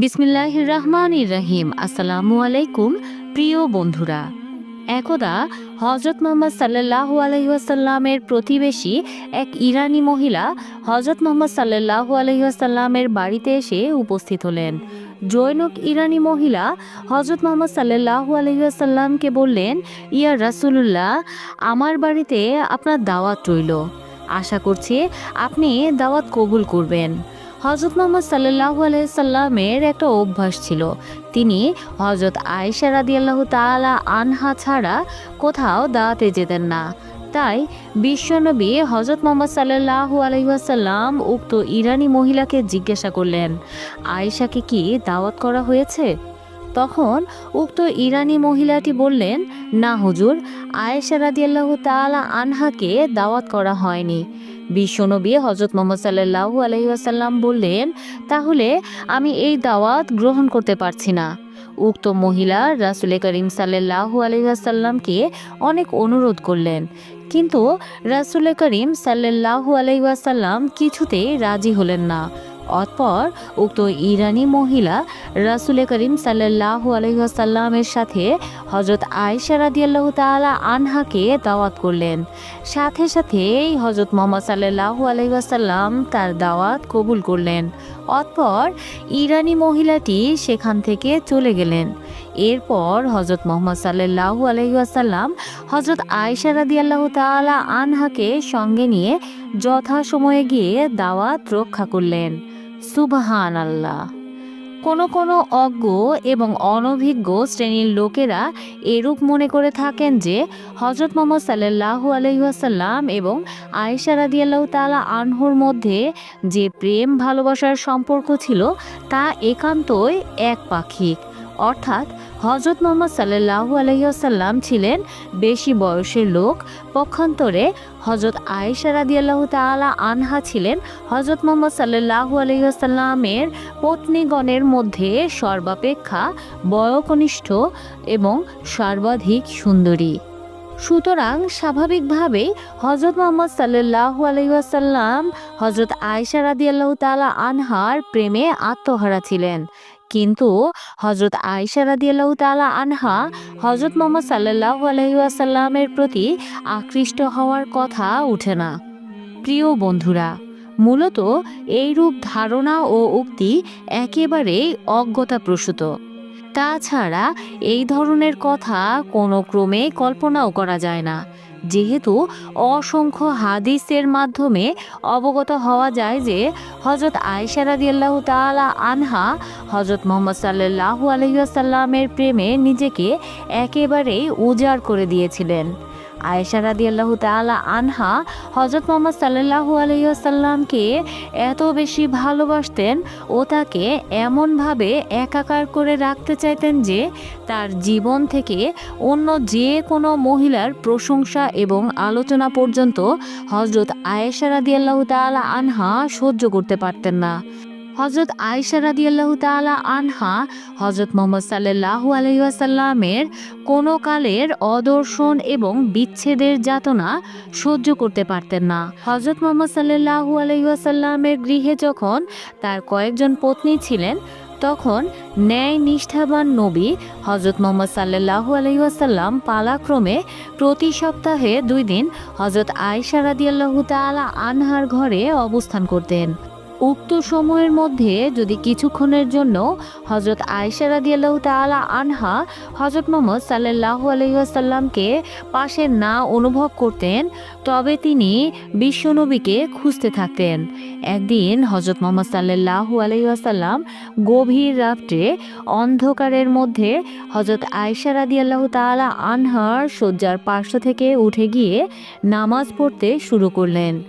বিসমিল্লাহ রহমান রহিম আসসালামু আলাইকুম প্রিয় বন্ধুরা। একদা হজরত মোহাম্মদ সাল্লাহ আলহিহাসাল্লামের প্রতিবেশী এক ইরানি মহিলা হজরত মোহাম্মদ সাল্লাহ আলহিহাসাল্লামের বাড়িতে এসে উপস্থিত হলেন। জৈনক ইরানি মহিলা হজরত মোহাম্মদ সাল্লাহ আলহিহাসাল্লামকে বললেন, ইয়া রাসুলুল্লাহ, আমার বাড়িতে আপনার দাওয়াত রইল। আশা করছি আপনি দাওয়াত কবুল করবেন। হজরত মোহাম্মদ সাল্লাহ আলাইসাল্লামের একটা অভ্যাস ছিল। তিনি হজরত আয়েশা রাদিয়াল্লাহু তাআলা আনহা ছাড়া কোথাও দাওয়াতে যেতেন না। তাই বিশ্বনবী হজরত মোহাম্মদ সাল্লাহু আলহিহাসাল্লাম উক্ত ইরানি মহিলাকে জিজ্ঞাসা করলেন, আয়েশাকে কি দাওয়াত করা হয়েছে? তখন উক্ত ইরানি মহিলাটি বললেন, না হুজুর, আয়েশা রাদিয়াল্লাহু তাআলা আনহাকে দাওয়াত করা হয়নি। বিশ্বনবী হজরত মোহাম্মদ সাল্লাহু আলহিহাসাল্লাম বললেন, তাহলে আমি এই দাওয়াত গ্রহণ করতে পারছি না। উক্ত মহিলা রাসুল করিম সাল্লাহু আলহিহাসাল্লামকে অনেক অনুরোধ করলেন, কিন্তু রাসুল করিম সাল্লাহু আলহিহাসাল্লাম কিছুতেই রাজি হলেন না। অতপর উক্ত ইরানি মহিলা রাসুল করিম সাল্লাহু আলহিহাসাল্লামের সাথে হজরত আয়েশা রাদিয়াল্লাহু তাআলা আনহাকে দাওয়াত করলেন। সাথে সাথেই হজরত মোহাম্মদ সাল্লাহু আলহিহাসাল্লাম তার দাওয়াত কবুল করলেন। অতপর ইরানি মহিলাটি সেখান থেকে চলে গেলেন। এরপর হজরত মোহাম্মদ সাল্লাহু আলহিহাসাল্লাম হজরত আয়েশা রাদিয়াল্লাহু তাআলা আনহাকে সঙ্গে নিয়ে যথাসময়ে গিয়ে দাওয়াত রক্ষা করলেন। সুবহান আল্লাহ কোনো কোনো অজ্ঞ এবং অনভিজ্ঞ শ্রেণির লোকেরা এরূপ মনে করে থাকেন যে হজরত মোহাম্মদ সাল্লাহু আলহিহাসাল্লাম এবং আয়েশা রাদিয়াল্লাহ তালা আনহুর মধ্যে যে প্রেম ভালোবাসার সম্পর্ক ছিল, তা একান্তই এক পাখিক। অর্থাৎ হজরত মোহাম্মদ সাল্লাহু আলহিহাসাল্লাম ছিলেন বেশি বয়সের লোক। পক্ষান্তরে হজরত আয়েশা রাদিয়াল্লাহ তালা আনহা ছিলেন হজরত মোহাম্মদ সাল্লাহু আলহিহাসাল্লামের পত্নীগণের মধ্যে সর্বাপেক্ষা বয়কনিষ্ঠ এবং সর্বাধিক সুন্দরী। সুতরাং স্বাভাবিকভাবেই হজরত মোহাম্মদ সাল্লাহু আলহিহাসাল্লাম হজরত আয়েশা রাদিয়াল্লাহ তালা আনহার প্রেমে আত্মহারা ছিলেন। কিন্তু হজরত আয়েশা রাদিয়াল্লাহু তাআলা আনহা হজরত মোহাম্মদ সাল্লাল্লাহু আলাইহি ওয়াসাল্লামের প্রতি আকৃষ্ট হওয়ার কথা উঠে না। প্রিয় বন্ধুরা, মূলত এইরূপ ধারণা ও উক্তি একেবারেই অজ্ঞতাপ্রসূত। তাছাড়া এই ধরনের কথা কোনো ক্রমে কল্পনাও করা যায় না। যেহেতু অসংখ্য হাদিসের মাধ্যমে অবগত হওয়া যায় যে হজরত আয়সা রাদিয়াল্লাহু তালা আনহা হজরত মোহাম্মদ সাল্লাল্লাহু আলহিউসাল্লামের প্রেমে নিজেকে একেবারেই উজাড় করে দিয়েছিলেন। আয়েশা রাদিয়াল্লাহু তাআলা আনহা হজরত মোহাম্মদ সাল্লাল্লাহু আলহিহাসাল্লামকে এত বেশি ভালোবাসতেন ও তাকে এমনভাবে একাকার করে রাখতে চাইতেন যে তার জীবন থেকে অন্য যে কোনো মহিলার প্রশংসা এবং আলোচনা পর্যন্ত হজরত আয়েশা রাদিয়াল্লাহু তাআলা আনহা সহ্য করতে পারতেন না। হজরত আয়েশা রাদিয়াল্লাহু তাআলা আনহা হজরত মোহাম্মদ সাল্লাল্লাহু আলাইহি ওয়াসাল্লামের কোনো কালের অদর্শন এবং বিচ্ছেদের যাতনা সহ্য করতে পারতেন না। হজরত মোহাম্মদ সাল্লাল্লাহু আলাইহি গৃহে যখন তার কয়েকজন পত্নী ছিলেন, তখন ন্যায় নিষ্ঠাবান নবী হজরত মোহাম্মদ সাল্লাল্লাহু আলাইহি পালাক্রমে প্রতি সপ্তাহে দুই দিন হজরত আয়েশা রাদিয়াল্লাহু তাআলা আনহার ঘরে অবস্থান করতেন। উক্ত সময়ের মধ্যে যদি কিছুক্ষণের জন্য হজরত আয়েশা রাদিয়াল্লাহু তাআলা আনহা হজরত মোহাম্মদ সাল্লাল্লাহু আলাইহি ওয়াসাল্লামকে পাশে না অনুভব করতেন, তবে তিনি বিশ্বনবীকে খুঁজতে থাকতেন। একদিন হজরত মোহাম্মদ সাল্লাল্লাহু আলাইহি ওয়াসাল্লাম গভীর রাত্রে অন্ধকারের মধ্যে হজরত আয়েশা রাদিয়াল্লাহু তাআলা আনহার শয্যার পার্শ্ব থেকে উঠে গিয়ে নামাজ পড়তে শুরু করলেন।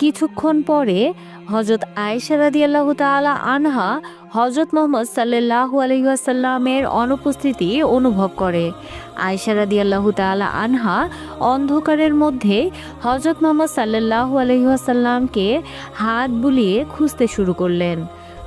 কিছুক্ষণ পরে হজরত আয়েশা রাদিয়াল্লাহু তাআলা আনহা হজরত মোহাম্মদ সাল্লাল্লাহু আলাইহি ওয়াসাল্লামের অনুপস্থিতি অনুভব করে। আয়েশা রাদিয়াল্লাহু তাআলা আনহা অন্ধকারের মধ্যে হজরত মোহাম্মদ সাল্লাল্লাহু আলাইহি ওয়াসাল্লামকে হাত বুলিয়ে খুঁজতে শুরু করলেন।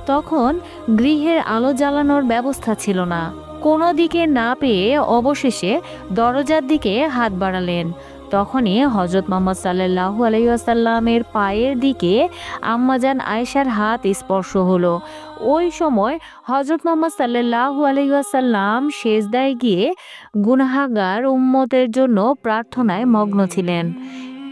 তখন গৃহের আলো জ্বালানোর ব্যবস্থা ছিল না। কোনো দিকে না পেয়ে অবশেষে দরজার দিকে হাত বাড়ালেন। তখনই হজরত মোহাম্মদ সাল্লাহু আলাইসাল্লামের পায়ের দিকে আম্মাজান আয়েশার হাত স্পর্শ হলো। ওই সময় হজরত মোহাম্মদ সাল্লাহু আলাইসাল্লাম শেষদায় গিয়ে গুনাহাগার উম্মতের জন্য প্রার্থনায় মগ্ন ছিলেন।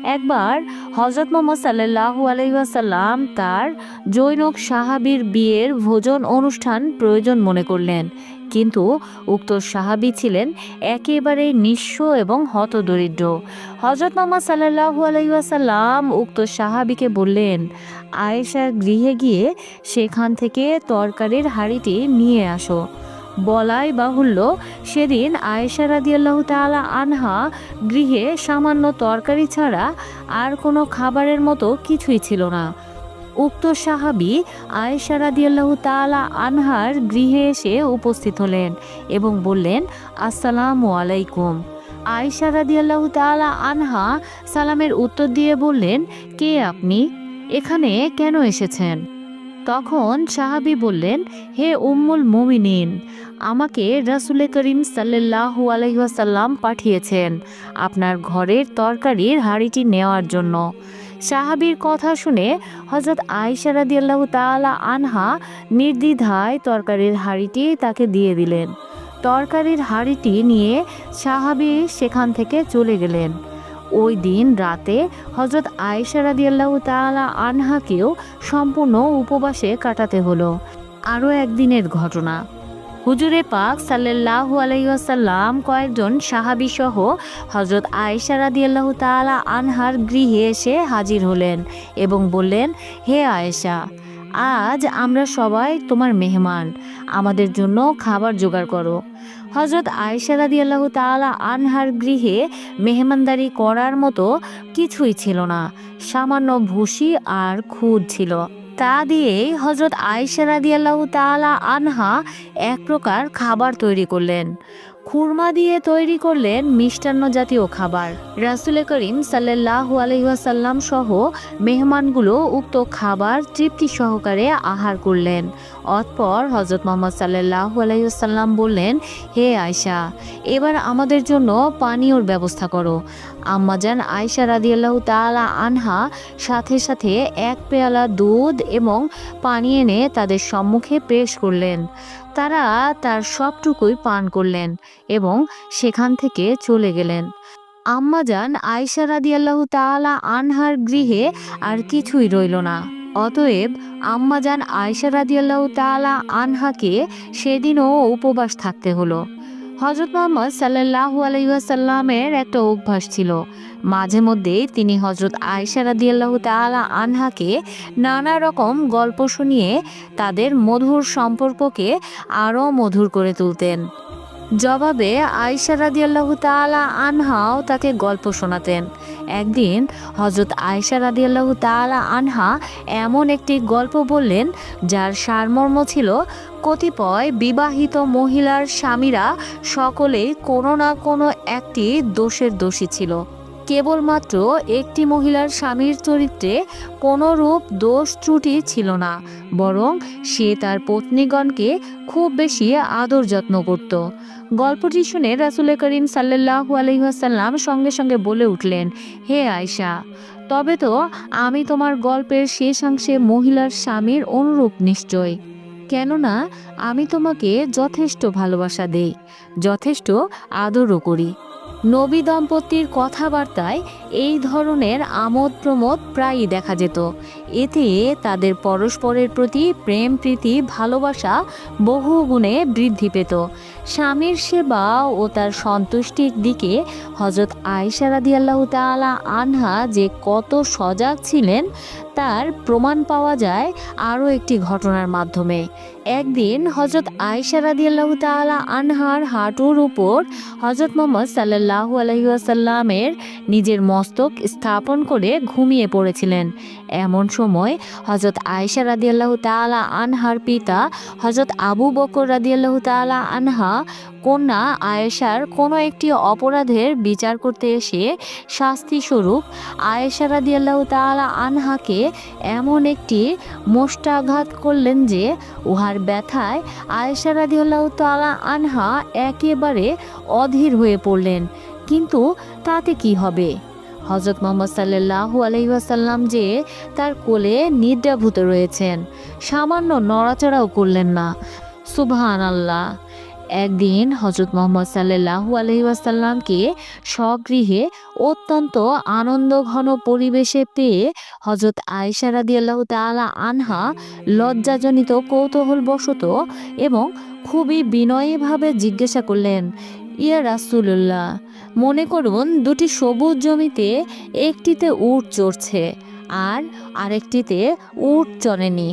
একবার হজরত মোহাম্মদ সাল্লাহু আলাইসাল্লাম তার জৈনক সাহাবির বিয়ের ভোজন অনুষ্ঠান প্রয়োজন মনে করলেন। কিন্তু উক্ত সাহাবি ছিলেন একেবারে নিঃস্ব এবং হতদরিদ্র। হজরত মোহাম্মদ সাল্লাহু আলাইসাল্লাম উক্ত সাহাবিকে বললেন আয়েশার গৃহে গিয়ে সেখান থেকে তরকারির হাঁড়িটি নিয়ে আসো। বলাই বাহুল্য, সেদিন আয়েশা রাদিয়াল্লাহু তাআলা আনহা গৃহে সামান্য তরকারি ছাড়া আর কোনো খাবারের মতো কিছুই ছিল না। উক্ত সাহাবি আয়েশা রাদিয়াল্লাহু তাআলা আনহার গৃহে এসে উপস্থিত হলেন এবং বললেন, আসসালামু আলাইকুম। আয়েশা রাদিয়াল্লাহু তাআলা আনহা সালামের উত্তর দিয়ে বললেন, কে আপনি? এখানে কেন এসেছেন? তখন সাহাবি বললেন, হে উম্মুল মুমিনিন, আমাকে রাসুলে করিম সাল্লাল্লাহু আলাইসাল্লাম পাঠিয়েছেন আপনার ঘরের তরকারির হাঁড়িটি নেওয়ার জন্য। সাহাবির কথা শুনে হজরত আয়েশা রাদিয়াল্লাহু তাআলা আনহা নির্দ্বিধায় তরকারির হাঁড়িটি তাকে দিয়ে দিলেন। তরকারির হাঁড়িটি নিয়ে সাহাবি সেখান থেকে চলে গেলেন। ওই দিন রাতে হজরত আয়েশা রাদিয়াল্লাহু তাআলা আনহাকেও সম্পূর্ণ উপবাসে কাটাতে হলো। আরও একদিনের ঘটনা। হুজুরে পাক সাল্লাল্লাহু আলাইসাল্লাম কয়েকজন সাহাবি সহ হজরত আয়েশা রাদিয়াল্লাহু তাআলা আনহার গৃহে এসে হাজির হলেন এবং বললেন, হে আয়েশা, আজ আমরা সবাই তোমার মেহমান। আমাদের জন্য খাবার জোগাড় করো। হজরত আয়েশা আল্লাহ তালা আনহার গৃহে মেহমানদারি করার মতো কিছুই ছিল না। সামান্য ভুসি আর খুদ ছিল। তা দিয়েই হজরত আয়েশা আল্লাহ তালা আনহা এক প্রকার খাবার তৈরি করলেন। খুরমা দিয়ে তৈরি করলেন মিষ্টান্ন জাতীয় খাবার। রাসুল করিম সাল্লাল্লাহু আলহিহাসাল্লাম সহ মেহমানগুলো উক্ত খাবার তৃপ্তি সহকারে আহার করলেন। অতপর হজরত মোহাম্মদ সাল্লাল্লাহু আলহিহাসাল্লাম বললেন, হে আয়শা, এবার আমাদের জন্য পানীয়র ব্যবস্থা করো। আম্মাজান আয়সা রাদিয়াল্লাহু তাআলা আনহা সাথে সাথে এক পেয়ালা দুধ এবং পানি এনে তাদের সম্মুখে পেশ করলেন। তারা তার সবটুকুই পান করলেন এবং সেখান থেকে চলে গেলেন। আম্মাজান আয়সা রাদিয়াল্লাহ তালা আনহার গৃহে আর কিছুই রইল না। অতএব আম্মাজান আয়সা রাদিয়াল্লাহ তালা আনহাকে সেদিনও উপবাস থাকতে হলো। হজরত মোহাম্মদ সাল্লাহ আলহিহাসাল্লামের একটা অভ্যাস ছিল। মাঝে মধ্যে তিনি হজরত আয়সা রাদিয়াল্লাহু তালা আনহাকে নানা রকম গল্প শুনিয়ে তাদের মধুর সম্পর্ককে আরও মধুর করে তুলতেন। জবাবে আয়সা রাদিয়াল্লাহু তালা আনহাও তাকে গল্প শোনাতেন। একদিন হজরত আয়সা রাদিয়াল্লাহু তালা আনহা এমন একটি গল্প বললেন, যার সারমর্ম ছিল, কতিপয় বিবাহিত মহিলার স্বামীরা সকলেই কোনো না কোনো একটি দোষের দোষী ছিল। কেবলমাত্র একটি মহিলার স্বামীর চরিত্রে কোনো রূপ দোষ ত্রুটি ছিল না, বরং সে তার পত্নীগণকে খুব বেশি আদর যত্ন করত। গল্পটি শুনে রাসুল করিম সাল্লাহু আলহিহাসাল্লাম সঙ্গে সঙ্গে বলে উঠলেন, হে আয়শা, তবে তো আমি তোমার গল্পের শেষাংশে মহিলার স্বামীর অনুরূপ নিশ্চয়। কেননা আমি তোমাকে যথেষ্ট ভালোবাসা দেই, যথেষ্ট আদরও করি। নবী দম্পতির কথাবার্তায় এই ধরনের আমোদ প্রমোদ প্রায়ই দেখা যেত। এতে তাদের পরস্পরের প্রতি প্রেম, প্রীতি, ভালোবাসা বহু গুণে বৃদ্ধি পেত। স্বামীর সেবা ও তার সন্তুষ্টির দিকে হজরত আয়সা রাদিয়াল্লাহ তাআলা আনহা যে কত সজাগ ছিলেন, তার প্রমাণ পাওয়া যায় আরও একটি ঘটনার মাধ্যমে। একদিন হজরত আয়সা রাদিয়াল্লাহ তাআলা আনহার হাঁটুর উপর হজরত মোহাম্মদ সাল্লাল্লাহু আলহিউসাল্লামের নিজের মস্তক স্থাপন করে ঘুমিয়ে পড়েছিলেন। এমন সময় হজরত আয়সা রাদিয়াল্লাহ তাআলা আনহার পিতা হজরত আবু বকর রাদিয়াল্লাহ তাআলা আনহা কন্যা আয়েশার কোনো একটি অপরাধের বিচার করতে এসে শাস্তি শাস্তিস্বরূপ আয়েশা রাদিয়াল্লাহ তাআলা আনহাকে এমন একটি মোষ্টাঘাত করলেন যে উহার ব্যথায় আয়েশা রাদিয়াল্লাহ তাআলা আনহা একেবারে অধীর হয়ে পড়লেন। কিন্তু তাতে কি হবে? হজরত মোহাম্মদ সাল্লাহু আলহিহাসাল্লাম যে তার কোলে নিদ্রাভূত রয়েছেন, সামান্য নড়াচড়াও করলেন না। সুবহান আল্লাহ একদিন হজরত মোহাম্মদ সাল্লাহু আলহিহাসাল্লামকে স্বগৃহে অত্যন্ত আনন্দঘন পরিবেশে পেয়ে হজরত আয়সা রাদিয়াল্লাহ তাআলা আনহা লজ্জাজনিত কৌতূহলবশত এবং খুবই বিনয়ীভাবে জিজ্ঞাসা করলেন, ইয়া রাসূলুল্লাহ মনে করুন দুটি সবুজ জমিতে একটিতে উট চড়ছে আর আরেকটিতে উট চড়েনি।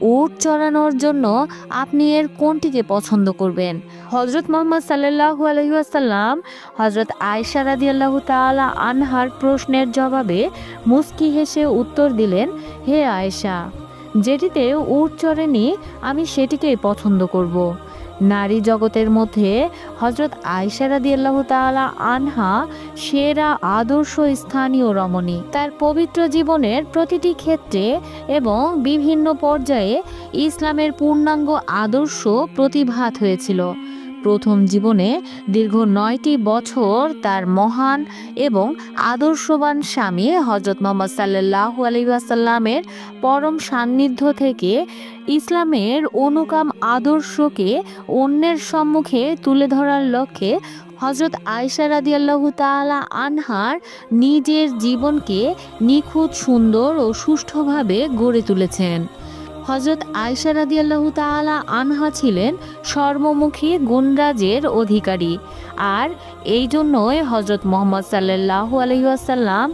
উট চড়ানোর জন্য আপনি এর কোনটিকে পছন্দ করবেন? হজরত মোহাম্মদ সাল্লাল্লাহু আলাইহি ওয়াসাল্লাম হজরত আয়সা রাদিয়াল্লাহু তাআলা আনহার প্রশ্নের জবাবে মুস্কি হেসে উত্তর দিলেন, হে আয়েশা, যেটিতে উট চড়েনি আমি সেটিকেই পছন্দ করব। নারী জগতের মধ্যে হজরত আয়সারা দিয়াল্লাহ তালা আনহা সেরা আদর্শ স্থানীয় রমণী। তার পবিত্র জীবনের প্রতিটি ক্ষেত্রে এবং বিভিন্ন পর্যায়ে ইসলামের পূর্ণাঙ্গ আদর্শ প্রতিভাত হয়েছিল। প্রথম জীবনে দীর্ঘ নয়টি বছর তার মহান এবং আদর্শবান স্বামী হজরত মোহাম্মদ সাল্লাহু আলহিহাসাল্লামের পরম সান্নিধ্য থেকে ইসলামের অনুকাম আদর্শকে অন্যের সম্মুখে তুলে ধরার লক্ষ্যে হজরত আয়সা রাদিয়াল্লাহু তাআলা আনহার নিজের জীবনকে নিখুঁত, সুন্দর ও সুষ্ঠুভাবে গড়ে তুলেছেন। হজরত আয়সা রাদিয়াল্লাহু তালা আনহা ছিলেন সর্বমুখী গুণরাজের অধিকারী। আর এই জন্যই হজরত মোহাম্মদ সাল্লাল্লাহু আলাইহি ওয়াসাল্লাম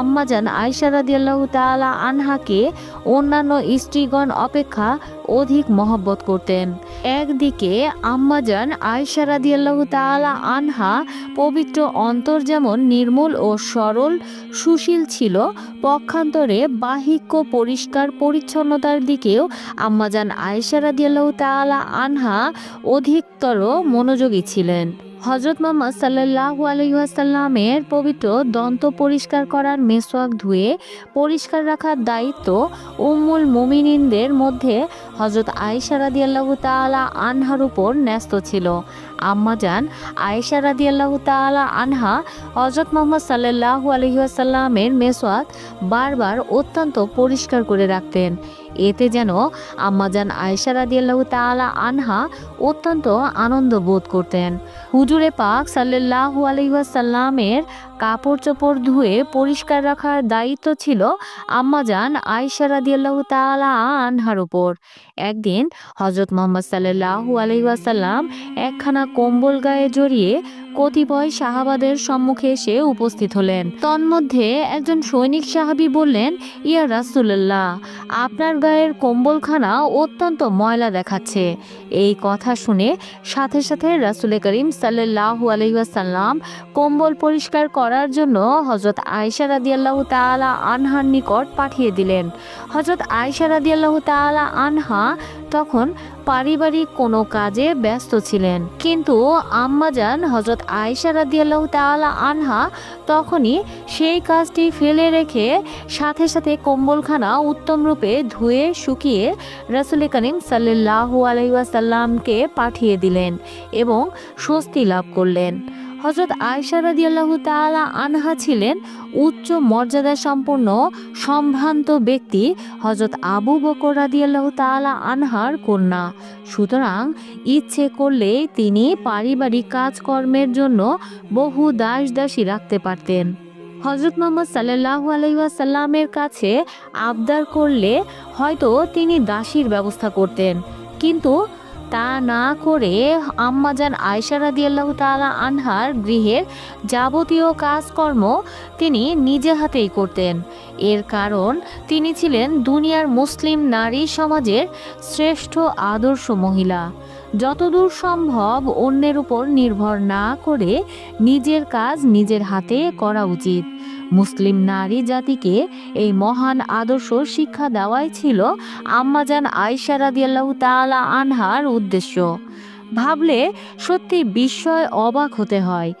আম্মাজান আয়সা রাদিয়াল্লাহু তাআলা আনহাকে অন্যান্য স্ত্রীগণ অপেক্ষা অধিক মহব্বত করতেন। একদিকে আম্মাজান আয়সা রাদিয়াল্লাহু তাআলা আনহা পবিত্র অন্তর যেমন নির্মূল ও সরল, সুশীল ছিল, পক্ষান্তরে বাহিক্য পরিষ্কার পরিচ্ছন্নতার দিকেও আম্মাজান আয়সা রাদিয়াল্লাহু তাআলা আনহা অধিকতর মনোযোগী ছিলেন। হজরত মোহাম্মদ সাল্লাহ আলহিহাসাল্লামের পবিত্র দন্ত পরিষ্কার করার মেসওয়াক ধুয়ে পরিষ্কার রাখার দায়িত্ব উম্মুল মুমিনিনদের মধ্যে হজরত আয়েশা আল্লাহ তালা আনহার উপর ন্যস্ত ছিল। আম্মাজান আয়েশা রাদিয়াল্লাহু তাআলা আনহা হজরত মোহাম্মদ সাল্লাল্লাহু আলহিহাসাল্লামের মেসওয়াক বারবার অত্যন্ত পরিষ্কার করে রাখতেন। এতে যেন আম্মাজান আয়েশা রাদিয়াল্লাহু তাআলা আনহা অত্যন্ত আনন্দ বোধ করতেন। হুজুরে পাক সাল্লাল্লাহু আলহিহাসাল্লামের কাপড় চোপড় ধুয়ে পরিষ্কার রাখার দায়িত্ব ছিল আম্মাজান আয়েশা রাদিয়াল্লাহু তাআলা আনহার উপর। একদিন হজরত মোহাম্মদ সাল্লাহ আলহিহাসাল্লাম একখানা কম্বল গায়ে জড়িয়ে কতিপয় সাহাবাদের সম্মুখে এসে উপস্থিত হলেন। তন্মধ্যে একজন সৈনিক সাহাবী বললেন, ইয়া রাসূলুল্লাহ, আপনার গায়ের কম্বলখানা অত্যন্ত ময়লা দেখাচ্ছে। এই কথা শুনে সাথে সাথে রাসুল করিম সাল্লাল্লাহু আলহিহাসাল্লাম কম্বল পরিষ্কার করার জন্য হজরত আয়সা রাদিয়াল্লাহু তাআলা আনহার নিকট পাঠিয়ে দিলেন। হজরত আয়সা রাদিয়াল্লাহু তাআলা আনহা তখন পারিবারিক কোনো কাজে ব্যস্ত ছিলেন। কিন্তু আম্মাজান হজরত আয়সা রাদিয়াল্লাহ তালা আনহা তখনই সেই কাজটি ফেলে রেখে সাথে সাথে কম্বলখানা উত্তমরূপে ধুয়ে, শুকিয়ে রাসুল করিম সাল্লাল্লাহু আলাইসাল্লামকে পাঠিয়ে দিলেন এবং স্বস্তি লাভ করলেন। হজরত আয়সা রাদিয়াল্লাহু তাআলা আনহা ছিলেন উচ্চ মর্যাদা সম্পন্ন সম্ভ্রান্ত ব্যক্তি হজরত আবু বকর আল্লাহ তাআলা আনহার কন্যা। সুতরাং ইচ্ছে করলে তিনি পারিবারিক কাজকর্মের জন্য বহু দাস দাসী রাখতে পারতেন। হজরত মোহাম্মদ সাল্লাহু আলাইসাল্লামের কাছে আবদার করলে হয়তো তিনি দাসীর ব্যবস্থা করতেন। কিন্তু তা না করে আম্মাজান আয়সা রাদিয়াল্লাহু তাআলা আনহার গৃহের যাবতীয় কাজকর্ম তিনি নিজে হাতেই করতেন। এর কারণ, তিনি ছিলেন দুনিয়ার মুসলিম নারী সমাজের শ্রেষ্ঠ আদর্শ মহিলা। যতদূর সম্ভব অন্যের উপর নির্ভর না করে নিজের কাজ নিজের হাতে করা উচিত। মুসলিম নারী জাতিকে এই মহান আদর্শ শিক্ষা দেওয়াই ছিল আম্মাজান আয়সা রাদিয়াল্লাহু তালা আনহার উদ্দেশ্য। ভাবলে সত্যি বিস্ময় অবাক হতে হয়।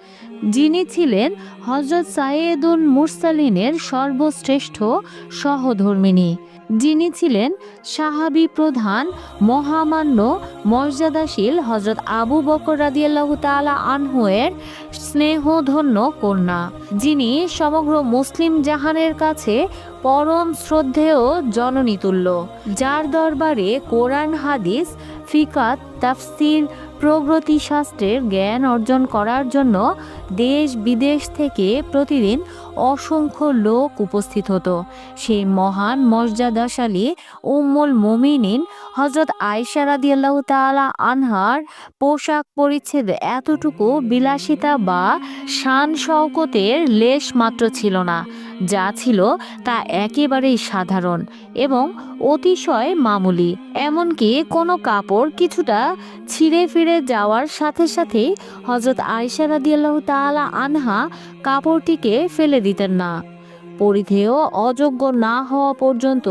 যিনি ছিলেন হজরত সাইয়েদুল মুরসালিনের সর্বশ্রেষ্ঠ সহধর্মিনী। যিনি ছিলেন সাহাবি প্রধান মহামান্য মর্যাদাশীল হজরত আবু বকর রাদিয়াল্লাহু তাআলা আনহুয়ের স্নেহধন্য কন্যা। যিনি সমগ্র মুসলিম জাহানের কাছে পরম শ্রদ্ধেয় জননীতুল্য, যার দরবারে কোরআন, হাদিস ফিকাত তাফসির প্রগতি শাস্ত্রের জ্ঞান অর্জন করার জন্য দেশ বিদেশ থেকে প্রতিদিন অসংখ্য লোক উপস্থিত হতো। সেই মহান মর্যাদাশালী উম্মুল মোমিনিন হজরত আয়সা রাদিয়াল্লাহু তাআলা আনহার পোশাক পরিচ্ছেদ এতটুকু বিলাসিতা বা শান শওকতের লেশ মাত্র ছিল না। যা ছিল তা একেবারেই সাধারণ এবং অতিশয় মামুলি, এমনকি কোনো কাপড় কিছুটা ছিঁড়ে ফিরে যাওয়ার সাথে সাথেই হজরত আয়সা রাদিয়াল্লাহু তালা আনহা কাপড়টিকে ফেলে দিতেন না। পরিধেয়, অযোগ্য না হওয়া পর্যন্ত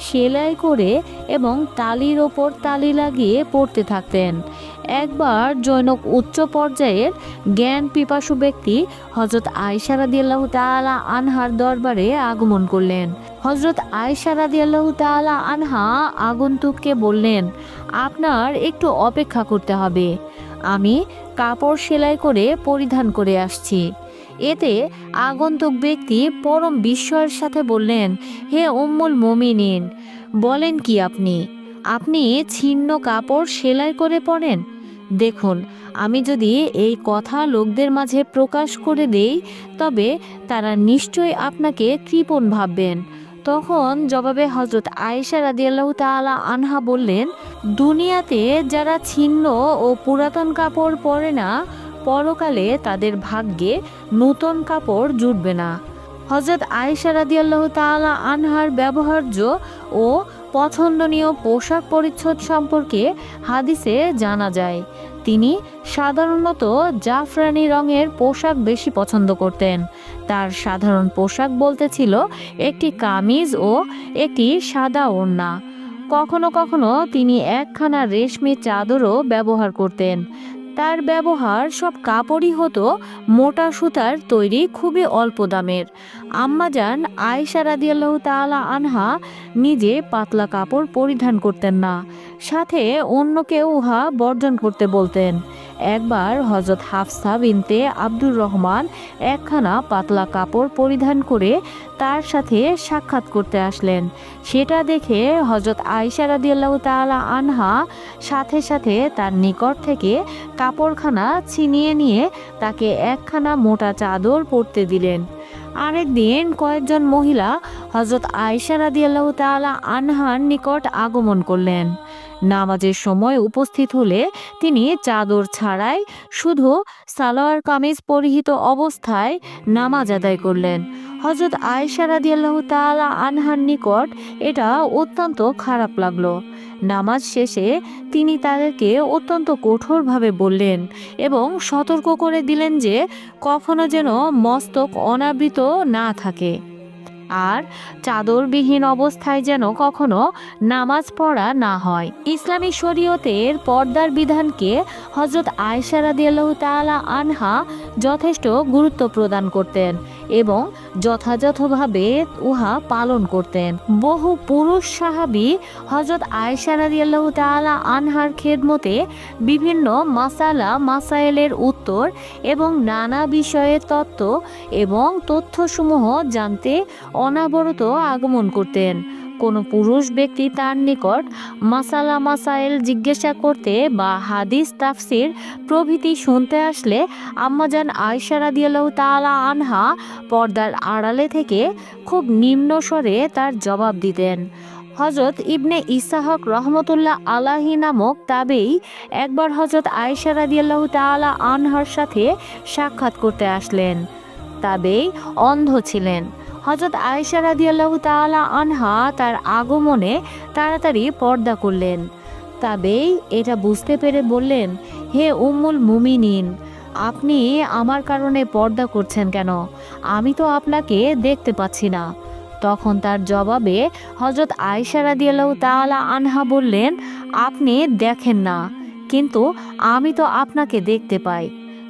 সেলাই করে এবং তালির ওপর তালি লাগিয়ে পড়তে থাকতেন। একবার জৈনক উচ্চ পর্যায়ের জ্ঞান পিপাসু ব্যক্তি হজরত আয়সা রাদিয়াল্লাহু তাআলা আনহার দরবারে আগমন করলেন। হজরত আয়সা রাদিয়াল্লাহু তাআলা আনহা আগন্তুককে বললেন, আপনার একটু অপেক্ষা করতে হবে। আমি কাপড় সেলাই করে পরিধান করে আসছি। এতে আগন্তুক ব্যক্তি পরম বিস্ময়ের সাথে বললেন, হে উম্মুল মমিনিন, বলেন কি আপনি? আপনি ছিন্ন কাপড় সেলাই করে পরেন? দেখুন, আমি যদি এই কথা লোকদের মাঝে প্রকাশ করে দেই, তবে তারা নিশ্চয়ই আপনাকে কৃপণ ভাববেন। তখন জবাবে হজরত আয়েশা রাদিয়াল্লাহু তাআলা আনহা বললেন, দুনিয়াতে যারা ছিন্ন ও পুরাতন কাপড় পরে না পরকালে তাদের ভাগ্যে নূতন কাপড় জুটবে না। হজরত আয়েশা রাদিয়াল্লাহু তাআলা আনহার ব্যবহার্য ও পছন্দনীয় পোশাক পরিচ্ছদ সম্পর্কে হাদিসে জানা যায়। তিনি সাধারণত জাফরানি রঙের পোশাক বেশি পছন্দ করতেন। তার সাধারণ পোশাক বলতে ছিল একটি কামিজ ও একটি সাদা ওড়না। কখনো কখনো তিনি একখানা রেশমি চাদরও ব্যবহার করতেন। তার ব্যবহার সব কাপড়ই হতো, মোটা সুতার তৈরি খুবই অল্প দামের। আম্মাজান আয়সা রাদিয়াল্লাহ তালা আনহা নিজে পাতলা কাপড় পরিধান করতেন না। সাথে অন্যকেও উহা বর্জন করতে বলতেন। একবার হজরত হাফসা বিনতে আব্দুর রহমান একখানা পাতলা কাপড় পরিধান করে তার সাথে সাক্ষাৎ করতে আসলেন। সেটা দেখে হজরত আয়েশা রাদিয়াল্লাহু তাআলা আনহা সাথে সাথে তার নিকট থেকে কাপড়খানা ছিনিয়ে নিয়ে তাকে একখানা মোটা চাদর পরতে দিলেন। আরেক দিন কয়েকজন মহিলা হজরত আয়েশা রাদিয়াল্লাহু তাআলা আনহার নিকট আগমন করলেন। নামাজের সময় উপস্থিত হলে তিনি চাদর ছাড়াই শুধু সালোয়ার কামিজ পরিহিত অবস্থায় নামাজ আদায় করলেন। হজরত আয়েশা রাদিয়াল্লাহু তাআলা আনহার নিকট এটা অত্যন্ত খারাপ লাগল। নামাজ শেষে তিনি তাদেরকে অত্যন্ত কঠোরভাবে বললেন এবং সতর্ক করে দিলেন যে কখনো যেন মস্তক অনাবৃত না থাকে। আর চাদরবিহীন অবস্থায় যেন কখনো নামাজ পড়া না হয়। ইসলামী শরীয়তের পর্দার বিধানকে হজরত আয়সা তালা আনহা যথেষ্ট গুরুত্ব প্রদান করতেন। এবং যথাযথভাবে উহা পালন করতেন। বহু পুরুষ সাহাবি হজরত আয়সা আল্লাহ তালা আনহার খেদমতে বিভিন্ন মাসালা মাসাইলের উত্তর এবং নানা বিষয়ের তত্ত্ব এবং তথ্যসমূহ জানতে অনাবরত আগমন করতেন। কোনো পুরুষ ব্যক্তি তার নিকট মাসালা মাসাইল জিজ্ঞাসা করতে বা হাদিস তাফসির প্রভৃতি শুনতে আসলে আম্মাজান আয়সা রাদিয়াল্লাহু তাআলা আনহা পর্দার আড়ালে থেকে খুব নিম্ন স্বরে তার জবাব দিতেন। হজরত ইবনে ইসাহক রহমতুল্লাহ আলাহি নামক তাবেই একবার হজরত আয়সা রাদিয়াল্লাহু তাআলা আনহার সাথে সাক্ষাৎ করতে আসলেন। তাবেই অন্ধ ছিলেন। হজরত আয়েশা রাদিয়াল্লাহু তাআলা আনহা তার আগমনে তাড়াতাড়ি পর্দা করলেন। তবেই এটা বুঝতে পেরে বললেন, হে উম্মুল মুমিনিন, আপনি আমার কারণে পর্দা করছেন কেন? আমি তো আপনাকে দেখতে পাচ্ছি না। তখন তার জবাবে হজরত আয়েশা রাদিয়াল্লাহু তাআলা আনহা বললেন, আপনি দেখেন না, কিন্তু আমি তো আপনাকে দেখতে পাই।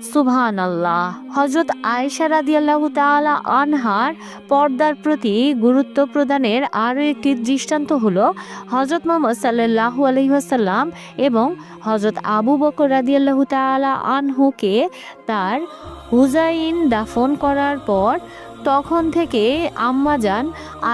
সুবহান আল্লাহ হজরত আয়েশা রাদিয়াল্লাহু তাআলা আনহার পর্দার প্রতি গুরুত্ব প্রদানের আরও একটি দৃষ্টান্ত হল হজরত মোহাম্মদ সাল্লাল্লাহু আলাইহি ওয়াসাল্লাম এবং হজরত আবু বকর রাদিয়াল্লাহু তাআলা আনহুকে তার হুজাইন দাফন করার পর তখন থেকে আম্মাজান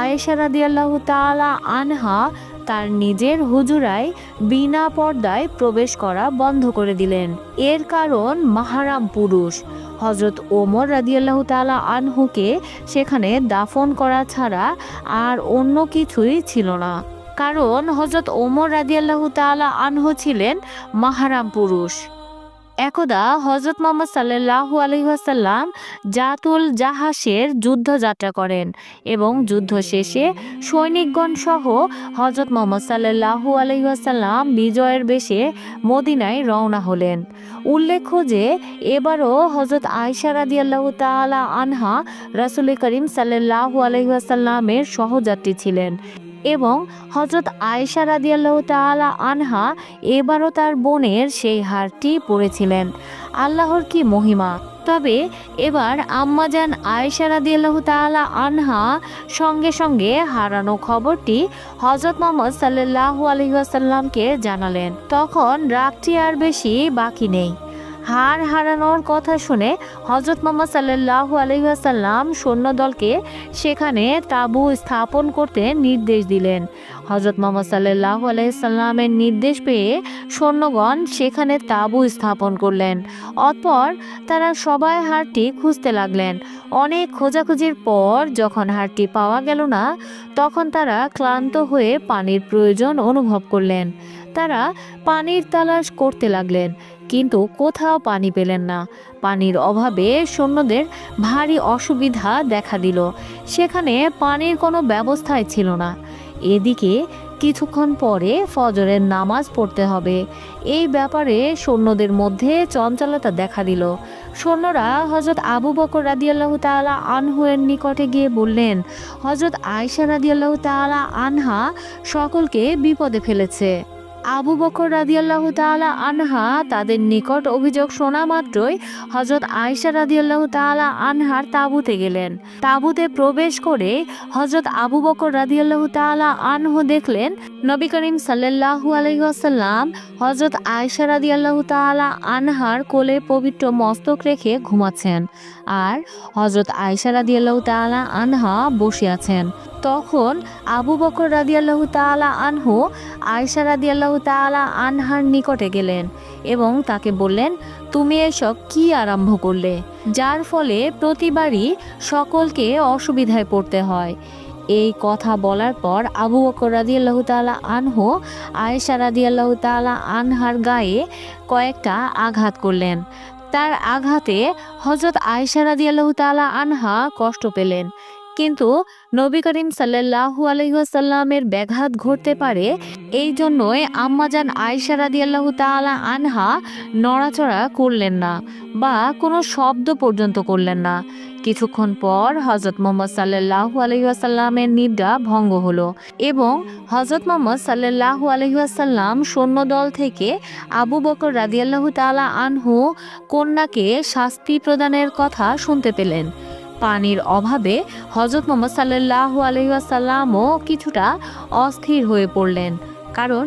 আয়েশা রাদিয়াল্লাহু তাআলা আনহা তার নিজের হুজুরায় বিনা পর্দায় প্রবেশ করা বন্ধ করে দিলেন। এর কারণ মাহারাম পুরুষ। হজরত ওমর রাজিয়াল্লাহ তালা আনহুকে সেখানে দাফন করা ছাড়া আর অন্য কিছুই ছিল না। কারণ হজরত ওমর রাজিয়াল্লাহ তালা আনহু ছিলেন মাহারাম পুরুষ। একদা হজরত মোহাম্মদ সাল্লাল্লাহু আলাইহি ওয়াসাল্লাম জাতুল জাহাসের যুদ্ধযাত্রা করেন এবং যুদ্ধ শেষে সৈনিকগণ সহ হজরত মোহাম্মদ সাল্লাল্লাহু আলাইহি ওয়াসাল্লাম বিজয়ের বেশে মদিনায় রওনা হলেন। উল্লেখ্য যে, এবারও হজরত আয়সা রাদিয়াল্লাহু তাআলা আনহা রাসূল করিম সাল্লাল্লাহু আলাইহি ওয়াসাল্লামের সহযাত্রী ছিলেন। এবং হজরত আয়েশা রাদিয়াল্লাহু তাআলা আনহা এবারও তার বোনের সেই হারটি পড়েছিলেন আল্লাহর কি মহিমা? তবে এবার আম্মাজান আয়েশা রাদিয়াল্লাহু তাআলা আনহা সঙ্গে সঙ্গে হারানো খবরটি হজরত মোহাম্মদ সাল্লাল্লাহু আলাইহি ওয়াসাল্লামকে জানালেন। তখন রাতটি আর বেশি বাকি নেই। হার হারানোর কথা শুনে হজরত মোহাম্মদ আলাইহি ওয়াসাল্লাম সৈন্যদলকে সেখানে তাঁবু স্থাপন করতে নির্দেশ দিলেন। হজরত মোহাম্মদ সাল্লাল্লাহু আলাইহি সাল্লামের নির্দেশ পেয়ে সৈন্যগণ সেখানে তাঁবু স্থাপন করলেন। অতপর তারা সবাই হারটি খুঁজতে লাগলেন। অনেক খোঁজাখুঁজির পর যখন হারটি পাওয়া গেল না, তখন তারা ক্লান্ত হয়ে পানির প্রয়োজন অনুভব করলেন। তারা পানির তালাশ করতে লাগলেন। কিন্তু কোথাও পানি পেলেন না। পানির অভাবে সৈন্যদের ভারী অসুবিধা দেখা দিল। সেখানে পানির কোনো ব্যবস্থাই ছিল না। এদিকে কিছুক্ষণ পরে ফজরের নামাজ পড়তে হবে। এই ব্যাপারে সৈন্যদের মধ্যে চঞ্চলতা দেখা দিল। সৈন্যরা হজরত আবু বকর রাদিয়াল্লাহু তাআলা আনহুয়ের নিকটে গিয়ে বললেন হজরত আয়সা রাদিয়াল্লাহু তাআলা আনহা সকলকে বিপদে ফেলেছে। আবু বকর রাদিয়াল্লাহু তাআলা আনহা তাদের নিকট অভিযোগ শোনা মাত্রই হজরত আয়েশা রাদিয়াল্লাহু তাআলা আনহার তাঁবুতে গেলেন। তাঁবুতে প্রবেশ করে হজরত আবু বকর রাদিয়াল্লাহু তাআলা আনহু দেখলেন, নবী করিম সাল্লাল্লাহু আলাইহি ওয়াসাল্লাম হজরত আয়েশা রাদিয়াল্লাহু তাআলা আনহার কোলে পবিত্র মস্তক রেখে ঘুমাচ্ছেন আর হজরত আয়েশা রাদিয়াল্লাহু তাআলা আনহা বসে আছেন। তখন আবু বকর রাদিয়াল্লাহু তাআলা আনহু আয়েশা রাদিয়াল্লাহু তাআলা আনহার নিকটে গেলেন এবং তাকে বললেন, তুমি এসব কি আরম্ভ করলে? যার ফলে প্রতিবারই সকলকে অসুবিধায় পড়তে হয়। এই কথা বলার পর আবু বকর রাদিয়াল্লাহু তাআলা আনহু আয়েশা রাদিয়াল্লাহু তাআলা আনহার গায়ে কয়েকটা আঘাত করলেন। তার আঘাতে হজরত আয়েশা রাদিয়াল্লাহু তাআলা আনহা কষ্ট পেলেন কিন্তু নবী করিম সাল্লাল্লাহু আলাইহি ওয়াসাল্লামের ব্যাঘাত ঘটতে পারে, এই জন্যই আম্মাজান আয়েশা রাদিয়াল্লাহু তাআলা আনহা নড়াচড়া করলেন না বা কোনো শব্দ পর্যন্ত করলেন না। কিছুক্ষণ পর হজরত মোহাম্মদ সাল্লাল্লাহু আলাইহি ওয়াসাল্লামের নিদ্রা ভঙ্গ হলো এবং হজরত মোহাম্মদ সাল্লাল্লাহু আলাইহি ওয়াসাল্লাম সৈন্যদল থেকে আবু বকর রাদিয়াল্লাহু তাআলা আনহু কন্যাকে শাস্তি প্রদানের কথা শুনতে পেলেন। পানির অভাবে হজরত মোহাম্মদ সাল্লাহ আলহিহাসাল্লামও কিছুটা অস্থির হয়ে পড়লেন, কারণ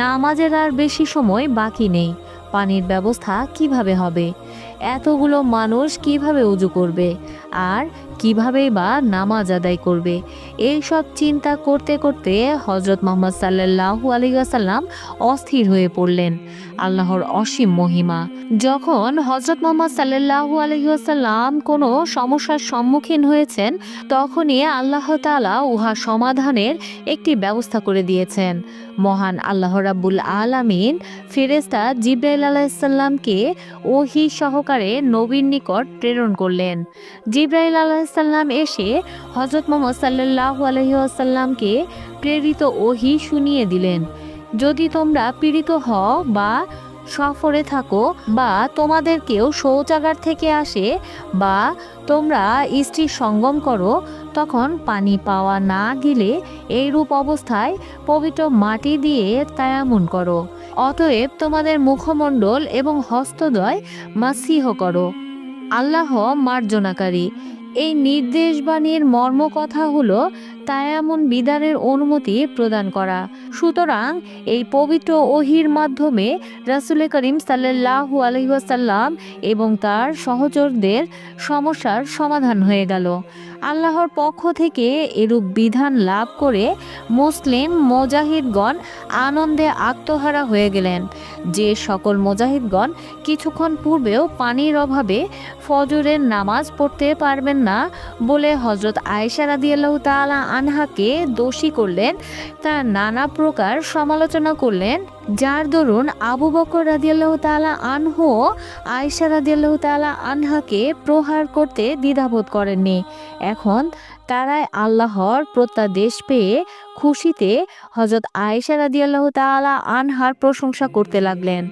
নামাজের আর বেশি সময় বাকি নেই। পানির ব্যবস্থা কীভাবে হবে? এতগুলো মানুষ কীভাবে উজু করবে? আর কিভাবেই বা নামাজ আদায় করবে? এই সব চিন্তা করতে করতে হজরত মোহাম্মদ সাল্লাল্লাহু আলাইহি ওয়াসাল্লাম অস্থির হয়ে পড়লেন, আল্লাহর অসীম মহিমা। যখন হজরত মোহাম্মদ সাল্লাল্লাহু আলাইহি ওয়াসাল্লাম কোনো সমস্যার সম্মুখীন হয়েছেন, তখনই আল্লাহ তাআলা উহা সমাধানের একটি ব্যবস্থা করে দিয়েছেন। মহান আল্লাহ রাব্বুল আলামিন ফেরেস্তা জিব্রাইল আলাইসাল্লামকে ওহি সহকারে নবীর নিকট প্রেরণ করলেন। জিব্রাইল আলাইসাল্লাম এসে হজরত মোহাম্মদ সাল্লাল্লাহু আলহিহাল্লামকে প্রেরিত ওহি শুনিয়ে দিলেন, যদি তোমরা পীড়িত হও বা সফরে থাকো বা তোমাদের কেউ শৌচাগার থেকে আসে বা তোমরা স্ত্রী সঙ্গম করো, তখন পানি পাওয়া না গেলে এইরূপ অবস্থায় পবিত্র মাটি দিয়ে তায়ামুন করো। অতএব তোমাদের মুখমণ্ডল এবং হস্তদয় মাসিহ করো। আল্লাহ মার্জনাকারী। এই নির্দেশবাণীর মর্ম কথা হলো তায়ামুন বিদানের অনুমতি প্রদান করা। সুতরাং এই পবিত্র ওহির মাধ্যমে রাসুল করিম সাল্লাহ আলহিহাসাল্লাম এবং তার সহচরদের সমস্যার সমাধান হয়ে গেল। আল্লাহর পক্ষ থেকে এরূপ বিধান লাভ করে মুসলিম মোজাহিদগণ আনন্দে আত্মহারা হয়ে গেলেন। যে সকল মোজাহিদগণ কিছুক্ষণ পূর্বেও পানির অভাবে ফজরের নামাজ পড়তে পারবেন না বলে হজরত আয়েশা রাদিয়াল্লাহ তাআলা আনহাকে দোষী করলেন, তার নানা প্রকার সমালোচনা করলেন। যার দরুন আবু বকর রাজিয়াল্লাহ তাআলা আনহু আয়েশা রাজিয়াল্লাহ তালা আনহাকে প্রহার করতে দ্বিধাবোধ করেননি। এখন তারাই আল্লাহর প্রত্যাদেশ পেয়ে খুশিতে হজরত আয়েশা রাদিয়াল্লাহ তাআলা আনহার প্রশংসা করতে লাগলেন।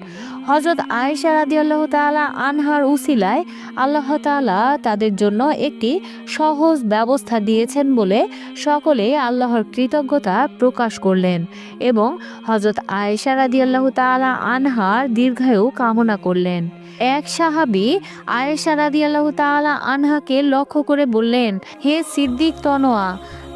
হজরত আয়েশা রাদিয়াল্লাহ তাআলা আনহার উসিলায় আল্লাহ তাআলা তাদের জন্য একটি সহজ ব্যবস্থা দিয়েছেন বলে সকলে আল্লাহর কৃতজ্ঞতা প্রকাশ করলেন এবং হজরত আয়েশা রাদিয়াল্লাহ তাআলা আনহার দীর্ঘায়ু কামনা করলেন। এক সাহাবি আয়েশা রাদিয়াল্লাহ তাআলা আনহাকে লক্ষ্য করে বললেন, হে সিদ্দিক তনোয়া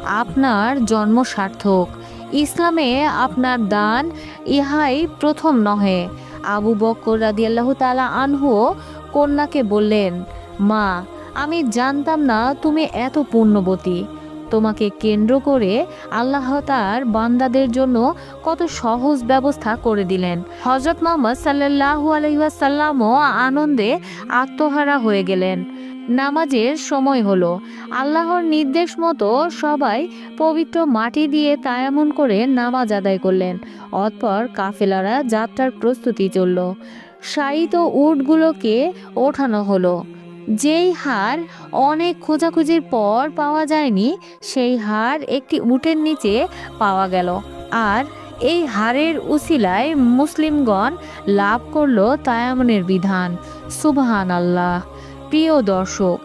আপনার জন্ম সার্থক। ইসলামে আপনার দান ইহাই প্রথম নহে। আবু বকর রাদিয়াল্লাহ তাআলা আনহু কন্যাকে বললেন, মা, আমি জানতাম না তুমি এত পুণ্যবতী তোমাকে কেন্দ্র করে আল্লাহ তার বান্দাদের জন্য কত সহজ ব্যবস্থা করে দিলেন। হজরত মোহাম্মদ সাল্লাহু আলহিহাসাল্লামও আনন্দে আত্মহারা হয়ে গেলেন। নামাজের সময় হলো। আল্লাহর নির্দেশ মতো সবাই পবিত্র মাটি দিয়ে তায়ামন করে নামাজ আদায় করলেন। অতপর কাফেলারা যাত্রার প্রস্তুতি চলল। শায়িত উটগুলোকে ওঠানো হলো। যেই হার অনেক খোঁজাখুঁজির পর পাওয়া যায়নি, সেই হার একটি উটের নিচে পাওয়া গেল। আর এই হারের উসিলায় মুসলিমগণ লাভ করল তায়ামনের বিধান। সুবহান আল্লাহ প্রিয় দর্শক,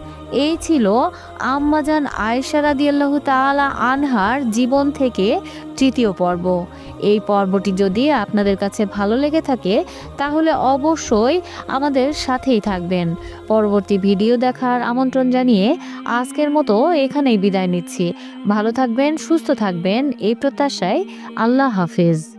এই ছিল আম্মাজান আয়েশা রাদিয়াল্লাহ তাআলা আনহার জীবন থেকে তৃতীয় পর্ব। এই পর্বটি যদি আপনাদের কাছে ভালো লেগে থাকে, তাহলে অবশ্যই আমাদের সাথেই থাকবেন। পরবর্তী ভিডিও দেখার আমন্ত্রণ জানিয়ে আজকের মতো এখানেই বিদায় নিচ্ছি। ভালো থাকবেন, সুস্থ থাকবেন, এই প্রত্যাশায় আল্লাহ হাফেজ।